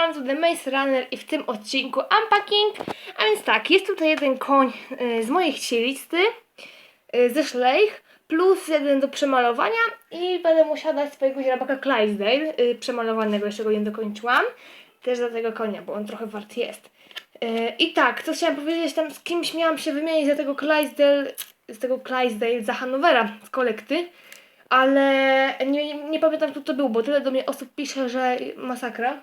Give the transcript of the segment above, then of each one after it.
mam tu The Maze Runner i w tym odcinku Unpacking. A więc tak, jest tutaj jeden koń y, z mojej chcilisty, y, ze Schleich, plus jeden do przemalowania i będę musiała dać swojego źrebaka Clydesdale, y, przemalowanego, jeszcze go nie dokończyłam. Też za tego konia, bo on trochę wart jest. I tak, co chciałam powiedzieć, tam z kimś miałam się wymienić za tego Clydesdale, z tego Clydesdale za Hanovera z kolekty. Ale nie, nie pamiętam kto to był, bo tyle do mnie osób pisze, że masakra.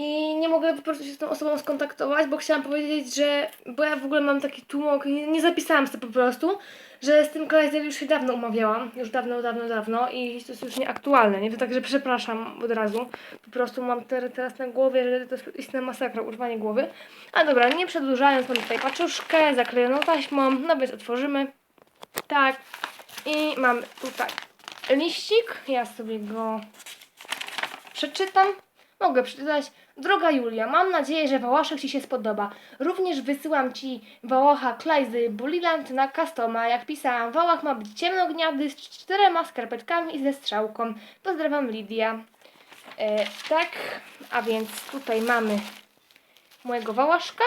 I nie mogę po prostu się z tą osobą skontaktować, bo chciałam powiedzieć, że. Bo ja w ogóle mam taki tłumok, nie, nie zapisałam sobie po prostu, że z tym Clydesdale już się dawno umawiałam. Już dawno, dawno, dawno i to jest już nieaktualne, nie? To także przepraszam od razu. Po prostu mam te, teraz na głowie, że to jest istna masakra, urwanie głowy. A dobra, nie przedłużając, mam tutaj paczuszkę zaklejoną taśmą, no więc otworzymy. Tak. I mam tutaj liścik. Ja sobie go przeczytam. Mogę przeczytać. Droga Julia, mam nadzieję, że Wałaszek Ci się spodoba. Również wysyłam Ci Wałacha Klajzy Buliland na customa. Jak pisałam, Wałach ma być ciemnogniady z czterema skarpetkami i ze strzałką. Pozdrawiam Lidia. E, tak, a więc tutaj mamy mojego Wałaszka,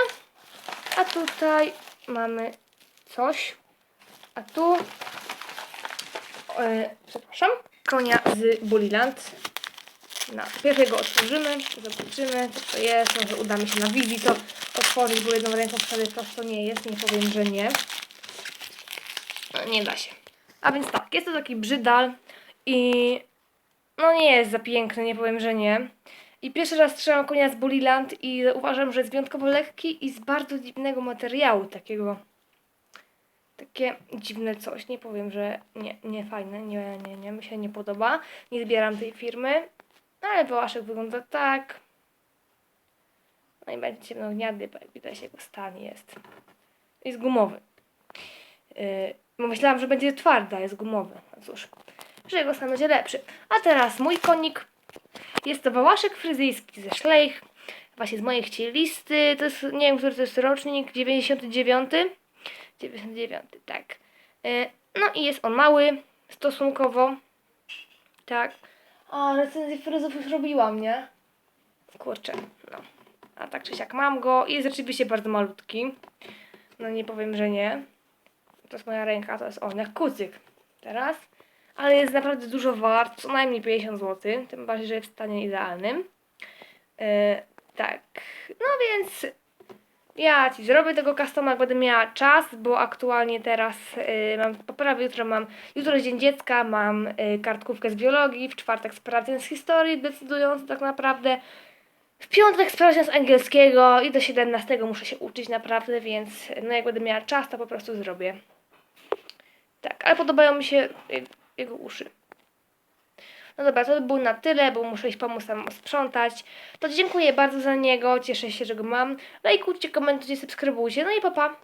a tutaj mamy coś, a tu e, przepraszam, konia z Buliland. No, pierwszego go otworzymy, zobaczymy co to jest, może uda mi się na wizji to otworzyć, bo jedną ręką wcale prosto nie jest, nie powiem, że nie. No, nie da się. A więc tak, jest to taki brzydal i no nie jest za piękny, nie powiem, że nie. I pierwszy raz trzymam konia z Buliland i uważam, że jest wyjątkowo lekki i z bardzo dziwnego materiału, takiego takie dziwne coś. Nie powiem, że nie, nie fajne, nie, nie, nie, mi się nie podoba. Nie zbieram tej firmy. No ale Wołaszek wygląda tak. No i będzie ciemnogniady, bo jak widać jego stan jest. Jest gumowy. Yy, myślałam, że będzie twarda, jest gumowy. No cóż, że jego stan będzie lepszy. A teraz mój konik. Jest to Wołaszek fryzyjski ze Schleich. Właśnie z mojej listy. To jest, nie wiem, który to jest rocznik, 99. 99, tak. Yy, no i jest on mały, stosunkowo. Tak. A, recenzję fryzów już robiłam, nie? Kurczę, no. A tak czy siak mam go i jest rzeczywiście bardzo malutki. No nie powiem, że nie. To jest moja ręka, to jest on, jak kucyk. Teraz. Ale jest naprawdę dużo wart, co najmniej 50 zł. Tym bardziej, że jest w stanie idealnym. Yy, tak. No więc ja Ci zrobię tego customa, jak będę miała czas, bo aktualnie teraz y, mam poprawę, jutro mam, jutro jest Dzień Dziecka, mam y, kartkówkę z biologii, w czwartek sprawdzian z historii, decydując tak naprawdę. W piątek sprawdzian z angielskiego i do 17 muszę się uczyć naprawdę, więc no jak będę miała czas, to po prostu zrobię. Tak, ale podobają mi się jego, jego uszy. No dobra, to by było na tyle, bo muszę iść pomóc tam sprzątać. To dziękuję bardzo za niego, cieszę się, że go mam. Lajkujcie, komentujcie, subskrybujcie. No i papa. Pa.